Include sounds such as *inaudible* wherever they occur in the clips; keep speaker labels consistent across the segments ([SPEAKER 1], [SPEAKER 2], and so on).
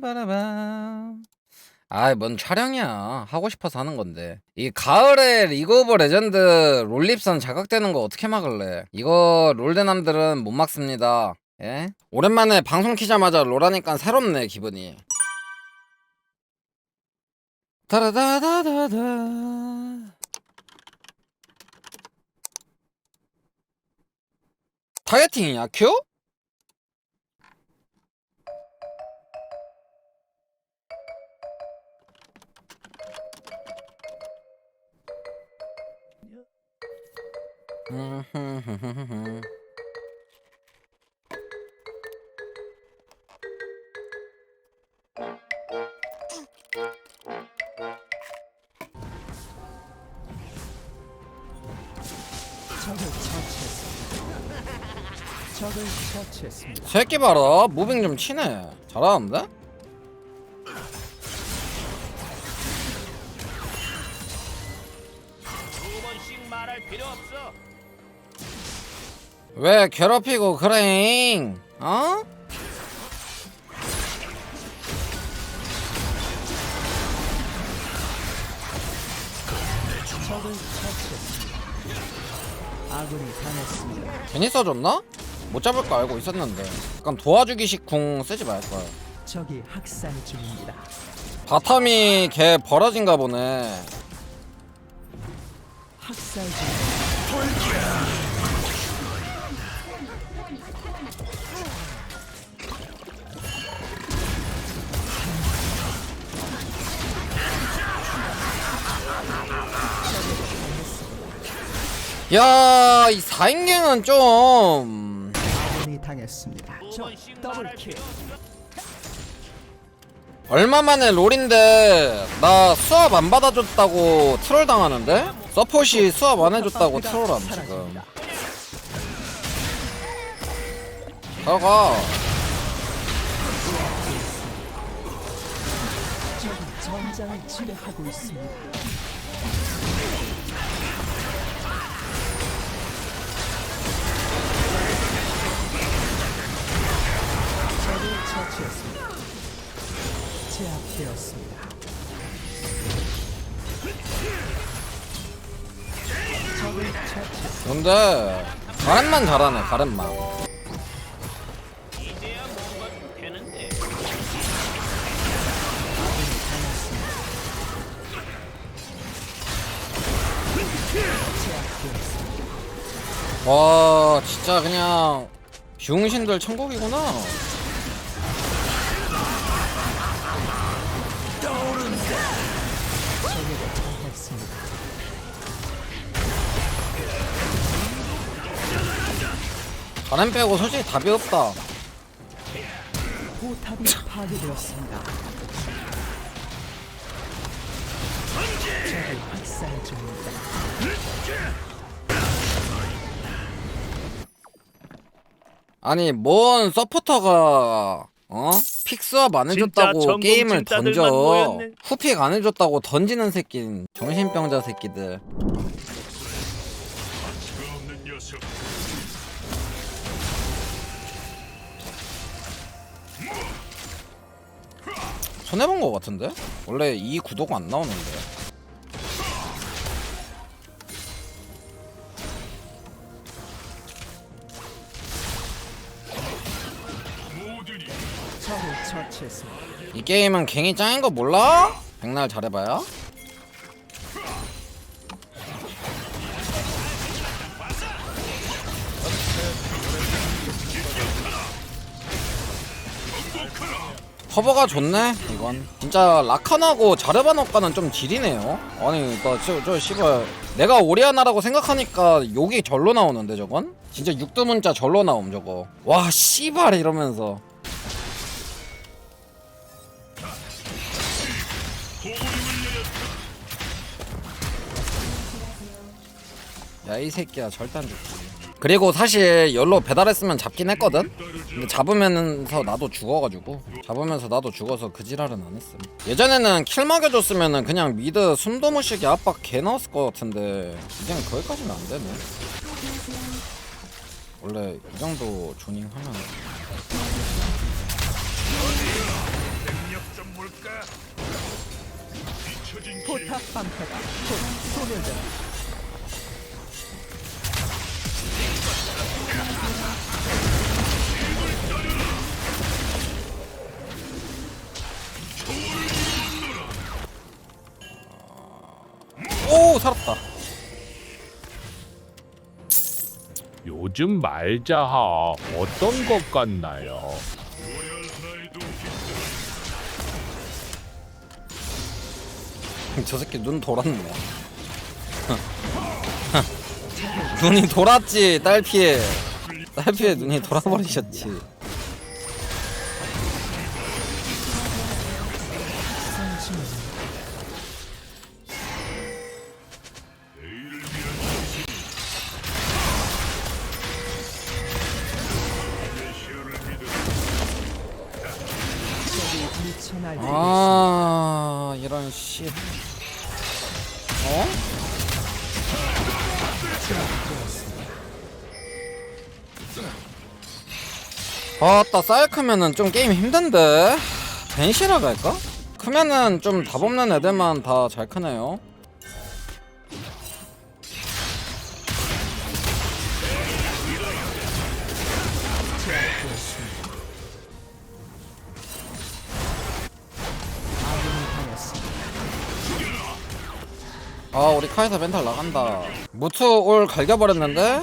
[SPEAKER 1] 빠라밤. 아이 뭔 촬영이야 하고 싶어서 하는 건데 이 가을에 리그 오브 레전드 롤립선 자각되는 거 어떻게 막을래 이거 롤대남들은 못 막습니다 예? 오랜만에 방송 키자마자 롤하니까 새롭네 기분이 다라다다다다 타겟팅이야 큐?
[SPEAKER 2] 적을 처치했습니다.
[SPEAKER 1] 새끼 봐라 무빙 좀 치네 잘하는데? 왜 괴롭히고 그래 어? 괜히 써줬나? 못 잡을 거 알고 있었는데 약간 도와주기식 궁 쓰지 말걸
[SPEAKER 2] 적이 학살 중입니다.
[SPEAKER 1] 바텀이 걔 벌어진가 보네
[SPEAKER 2] 학살 중.
[SPEAKER 1] 야 이 4인갱은 좀
[SPEAKER 2] 아군이 당했습니다. 더블킬.
[SPEAKER 1] 얼마 만에 롤인데 나 수압 안 받아줬다고 트롤 당하는데? 서폿이 수압 안 해줬다고 트롤함 지금. 가가
[SPEAKER 2] 적이 전장을 지배하고 있습니다. 처치했습니다. 제압되었습니다. 적을 처치.
[SPEAKER 1] 근데 가렌만 잘하네
[SPEAKER 3] 이제야 뭔가 되는데.
[SPEAKER 1] 와 진짜 그냥 병신들 천국이구나 가렌 빼고 솔직히 답이 없다
[SPEAKER 2] 포탑이 파괴되었습니다. 적을 학살 중입니다.
[SPEAKER 1] 아니 뭔 서포터가 어? 픽스업 안 해줬다고
[SPEAKER 3] 전공
[SPEAKER 1] 게임을 던져
[SPEAKER 3] 모였네.
[SPEAKER 1] 후픽 안 해줬다고 던지는 새끼 정신병자 새끼들 손해본 거 같은데? 원래 이 구도가 안 나오는데. 이 게임은 갱이 짱인 거 몰라? 백날 잘해봐야 커버가 좋네? 이건. 진짜 라칸하고 자르바노카는 좀 지리네요. 아니 나저 저 씨발. 내가 오리아나라고 생각하니까 욕이 절로 나오는데 저건? 진짜 육두 문자 절로 나옴 저거. 와 씨발 이러면서. 야 이 새끼야 절대 안 죽지. 그리고 사실 열로 배달했으면 잡긴 했거든 근데 잡으면서 나도 죽어가지고. 잡으면서 나도 죽어서 그 지랄은 안 했음. 예전에는 킬 먹여줬으면은 그냥 미드 숨도 못 쉬게 압박 개 넣었을 것 같은데 이제는 거기까지는 안 되네. 원래 이 정도 조닝 하면.
[SPEAKER 2] 포탑 방패가 곧 소멸됩니
[SPEAKER 1] 살았다.
[SPEAKER 4] 요즘 말자하. 어떤 것 같나요? *laughs*
[SPEAKER 1] 저 새끼 눈 돌았네. *laughs* 눈이 돌았지 딸피에 딸피에 눈이 돌아버리셨지 아 이런 씨 어? 아따 쌀 크면은 좀 게임 힘든데 벤시라 갈까? 크면은 좀 답 없는 애들만 다 잘 크네요
[SPEAKER 2] 아
[SPEAKER 1] 우리 카이사 멘탈 나간다 무트 올 갈겨버렸는데?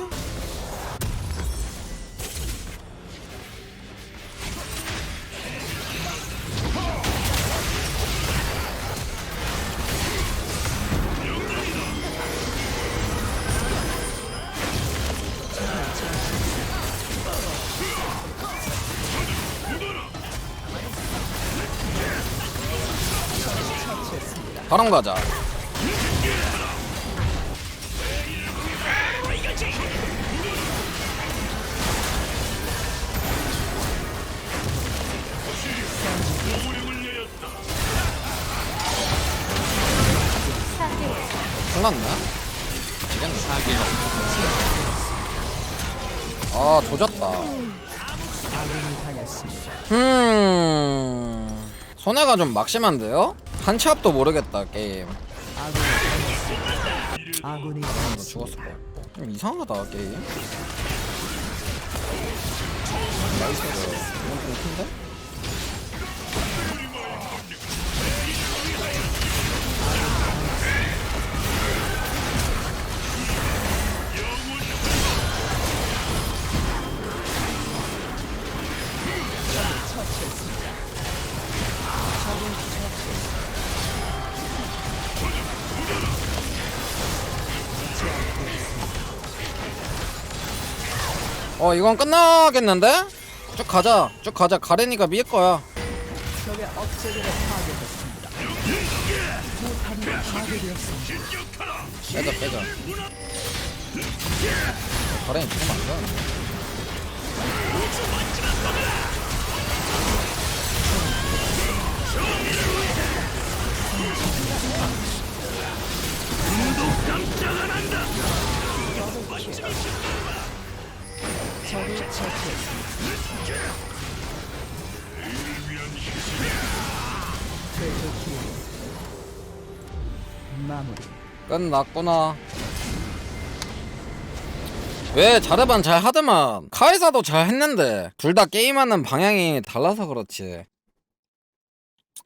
[SPEAKER 1] 바람 가자 끝났네? 지금 사기가 아 조졌다. 음 손해가 좀 막심한데요? 한치 앞도 모르겠다 게임
[SPEAKER 2] 당했습니다.
[SPEAKER 1] 죽었을 거야 좀 이상하다 게임 나이스 이건 좀 큰데? 어 이건 끝나겠는데? 쭉 가자 쭉 가자 가렌이가 밀 거야
[SPEAKER 2] 적의 억제기가 파괴됐습니다. 포탑이 파괴되었습니다.
[SPEAKER 1] 빼자 빼자 가렌이 죽으면 안 돼.
[SPEAKER 2] 적을 처치했습니다. 마무리.
[SPEAKER 1] 끝났구나 왜 자르반 잘 하더만 카이사도 잘 했는데 둘 다 게임하는 방향이 달라서 그렇지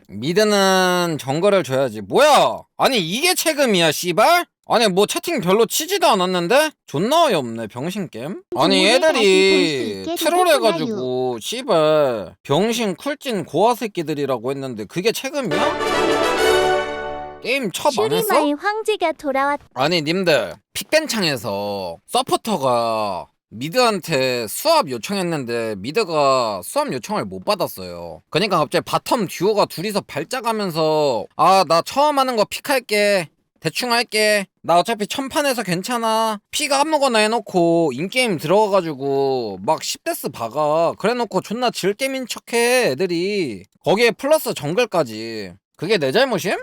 [SPEAKER 1] 미드는 정글을 줘야지 뭐야 아니 이게 채금이야 씨발 아니 뭐 채팅 별로 치지도 않았는데 존나 어이없네 병신겜 아니 애들이 트롤해가지고 씨발 병신 쿨찐 고아 새끼들이라고 했는데 그게 채금이야? 게임 첩안 했어?
[SPEAKER 5] 슈리마의 황제가 돌아왔.
[SPEAKER 1] 아니 님들 픽벤창에서 서포터가 미드한테 수압 요청했는데 미드가 수압 요청을 못 받았어요 그러니까 갑자기 바텀 듀오가 둘이서 발작하면서 아 나 처음 하는 거 픽할게 대충 할게. 나 어차피 천판에서 괜찮아. 피가 아무거나 해놓고 인게임 들어가가지고 막 10데스 박아. 그래놓고 존나 질게임인 척해 애들이. 거기에 플러스 정글까지. 그게 내 잘못임?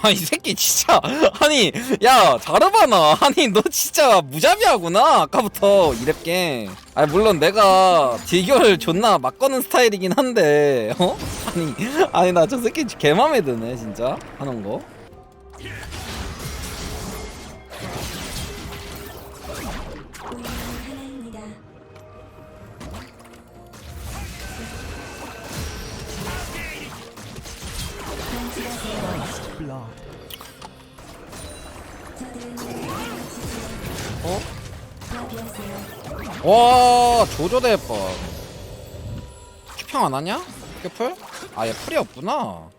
[SPEAKER 1] *laughs* 아 이 새끼 진짜. *laughs* 아니 야 자르바나. *laughs* 아니 너 진짜 무자비하구나 아까부터. 이랩게. 아니 물론 내가 딜결 존나 막 거는 스타일이긴 한데 어? 아니 아니 나 저 새끼 개 맘에 드네 진짜. 하는 거 어? 와 조조대 뻔 키평 안 하냐? 깨풀? 아얘 풀이 없구나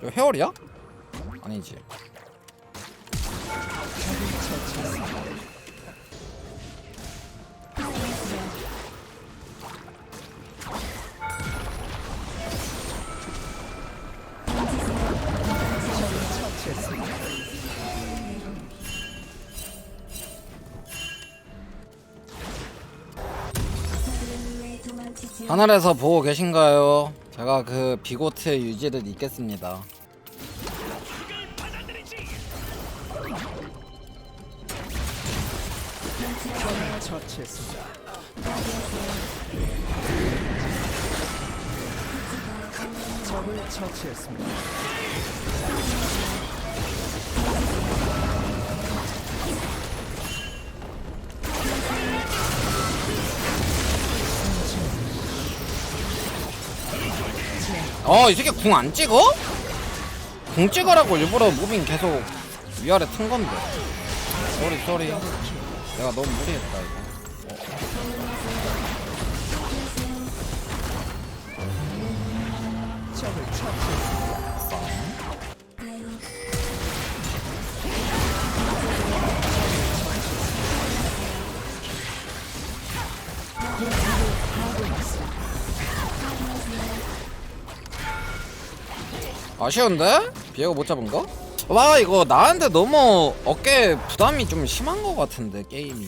[SPEAKER 1] 이거 헤어리야? 아니지 하늘에서 보고 계신가요? 제가 그 비고트의 유지를 잇겠습니다
[SPEAKER 2] 처치했습니다. 적을 처치했습니다.
[SPEAKER 1] 어, 이 새끼 궁 안 찍어? 궁 찍으라고 일부러 무빙 계속 위아래 튼 건데. 쏘리, 쏘리. 내가 너무 무리했다, 이거. 아쉬운데? 비에고 못 잡은 거? 와, 이거 나한테 너무 어깨 부담이 좀 심한 거 같은데, 게임이.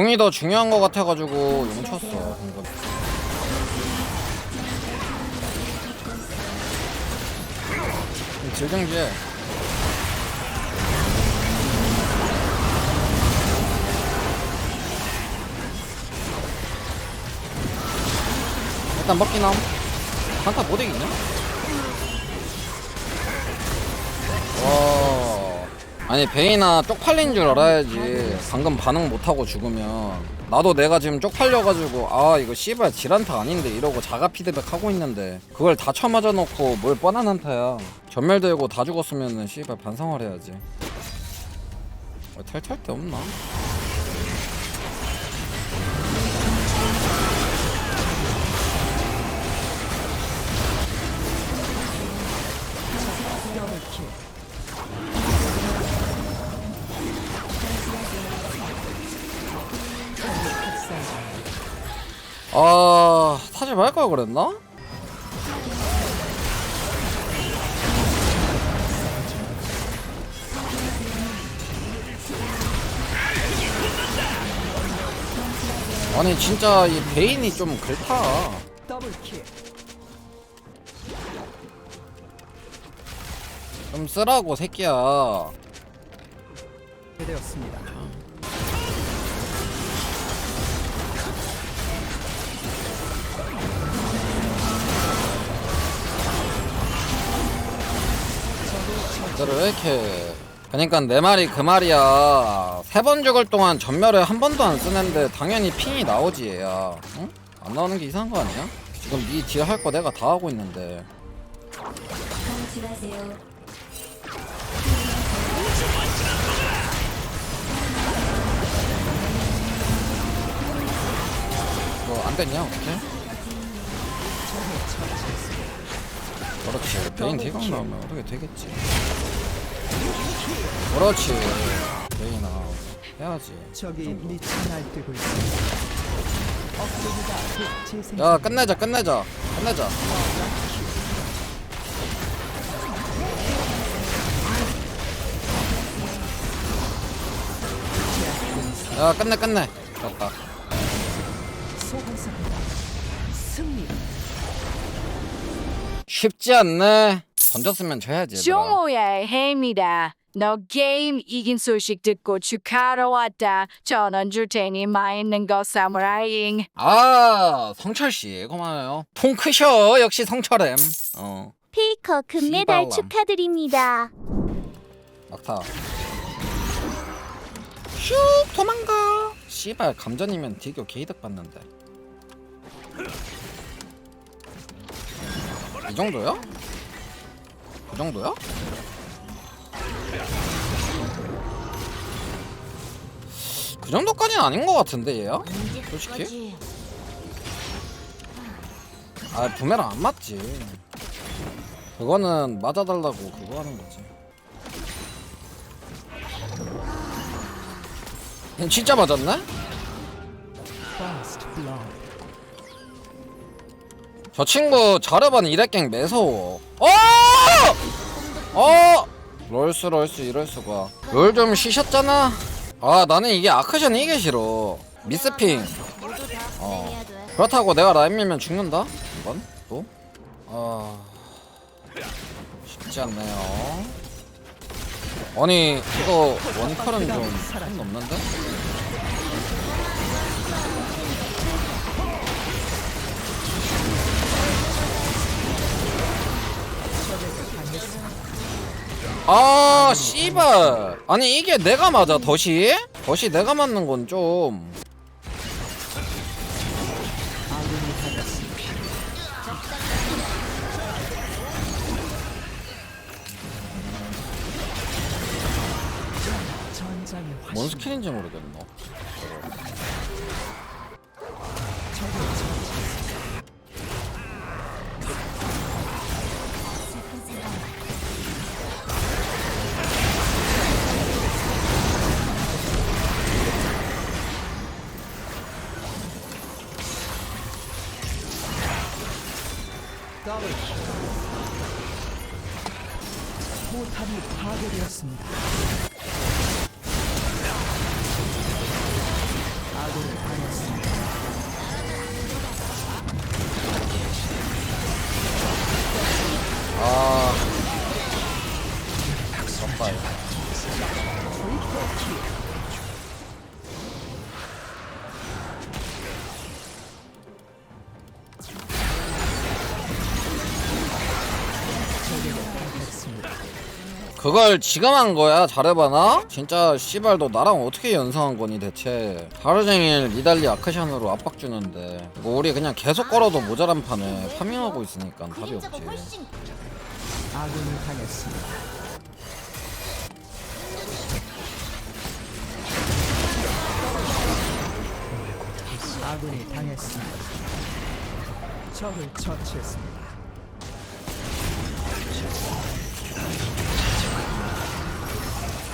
[SPEAKER 1] 용이 더 중요한 거 같아가지고 용 쳤어 방금. 질경지에. 일단 먹긴 함 한타 못 이기냐? 아니 베이나 쪽팔린 줄 알아야지. 방금 반응 못하고 죽으면. 나도 내가 지금 쪽팔려가지고 아 이거 씨발 질한타 아닌데 이러고 자가 피드백 하고 있는데 그걸 다 쳐맞아 놓고 뭘 뻔한 한타야. 전멸 들고 다 죽었으면은 씨발 반성을 해야지. 어, 털털 데 없나? 아 사실 말걸 그랬나? 아니 진짜 이 베인이 좀
[SPEAKER 2] 더블킬.
[SPEAKER 1] 좀 쓰라고 새끼야
[SPEAKER 2] 되었습니다.
[SPEAKER 1] 왜 이렇게 그러니까 내 말이 그 말이야 세 번 죽을 동안 전멸을 한 번도 안 쓰는데 당연히 핑이 나오지 얘야 응? 안 나오는 게 이상한 거 아니야? 지금 니딜할 거 내가 다 하고 있는데
[SPEAKER 5] 방치하세요.
[SPEAKER 1] 이거 안 됐냐 어떻게? 그렇지 베인 딜각 나오면 어떻게 되겠지 그렇지 개인아 해야지
[SPEAKER 2] 날뛰고. 업그레이드가 재생.
[SPEAKER 1] 야 끝내자 끝내자 끝내자 야 끝내 끝내
[SPEAKER 2] 소환사입니다. 승리.
[SPEAKER 1] 쉽지 않네 던졌으면 져야지 얘들아
[SPEAKER 6] 종호의 해입니다. 너 게임 이긴 소식 듣고 축하하러 왔다. 전원 줄 테니 맛있는 거 사무라잉.
[SPEAKER 1] 아 성철 씨 고마워요 통 크셔 역시 성철엠 어
[SPEAKER 5] 페이커 금메달
[SPEAKER 1] 씨발람.
[SPEAKER 5] 축하드립니다.
[SPEAKER 1] 막타 슉 도망가 씨발 감전이면 디교 개이득 받는데 이 정도야? 그 정도야? 그 정도까지는 아닌 것 같은데 얘야? 솔직히? 아 부메랑 안 맞지 그거는 맞아달라고 그거 하는 거지 얘 진짜 맞았네? 저 친구 자르반 이래깽 매서워 어! 어! 롤스 롤스 이럴 수가. 롤 좀 쉬셨잖아? 아 나는 이게 아크션 이게 싫어. 미스핑. 어. 그렇다고 내가 라인 밀면 죽는다? 이건? 또? 아. 쉽지 않네요. 아니 이거 원컬은 좀선 넘는데? 아 씨발 아니 이게 내가 맞아 덫이? 덫이 내가 맞는 건좀. 뭔 스킬인지 모르겠노 그걸 지금 한 거야 잘해봐나? 진짜 씨발 너 나랑 어떻게 연상한 거니 대체 하루 종일 니달리 아크션으로 압박 주는데 이거 우리 그냥 계속 걸어도 모자란 판에 파밍하고 있으니까 답이 없지
[SPEAKER 2] 아군이 당했습니다. 아군이 당했습니다. 적을 처치했습니다.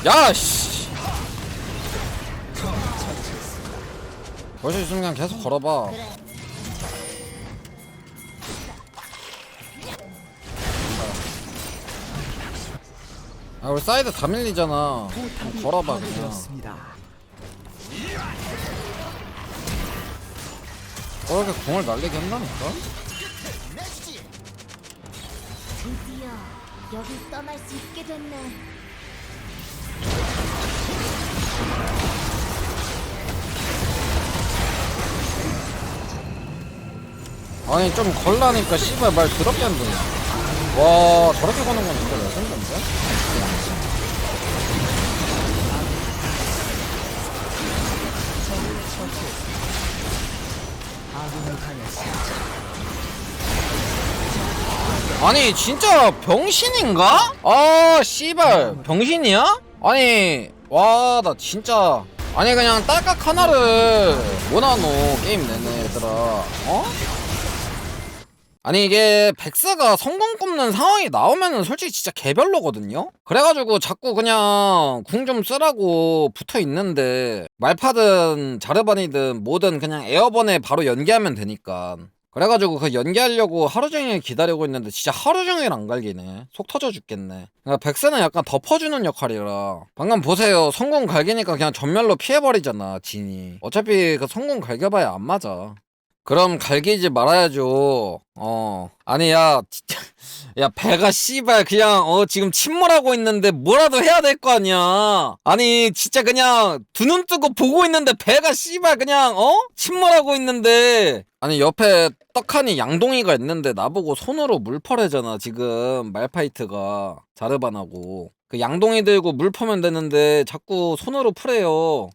[SPEAKER 1] 야 씨 벌써 있으면 그냥 계속 걸어봐 아 우리 사이드 다 밀리잖아 그냥 걸어봐 그냥. 어 이렇게 공을 날리게 한다니까?
[SPEAKER 5] 드디어 여기 떠날 수 있게 됐네.
[SPEAKER 1] 아니 좀 걸라니까 씨발 말 더럽게 안 듣네 와 저렇게 거는 건 진짜
[SPEAKER 2] 당했습니다.
[SPEAKER 1] 아니 진짜 병신인가? 아 씨발 병신이야? 아니 와 나 진짜 아니 그냥 딸깍 하나를 원하노 게임 내내 얘들아 어? 아니 이게 백스가 성공 꼽는 상황이 나오면은 솔직히 진짜 개별로거든요? 그래가지고 자꾸 그냥 궁 좀 쓰라고 붙어 있는데 말파든 자르반이든 뭐든 그냥 에어번에 바로 연계하면 되니까 그래가지고 그 연계하려고 하루 종일 기다리고 있는데 진짜 하루 종일 안 갈기네 속 터져 죽겠네 그러니까 백스는 약간 덮어주는 역할이라 방금 보세요 성공 갈기니까 그냥 전멸로 피해버리잖아 진이 어차피 그 성공 갈겨봐야 안 맞아 그럼 갈기지 말아야죠. 어. 아니, 야, 진짜. *laughs* 야, 배가 씨발 그냥, 어, 지금 침몰하고 있는데 뭐라도 해야 될 거 아니야. 아니, 진짜 그냥 두 눈 뜨고 보고 있는데 배가 씨발 그냥, 어? 침몰하고 있는데. 아니, 옆에 떡하니 양동이가 있는데 나보고 손으로 물 퍼래잖아, 지금. 말파이트가. 자르반하고. 그 양동이 들고 물 퍼면 되는데 자꾸 손으로 풀래요.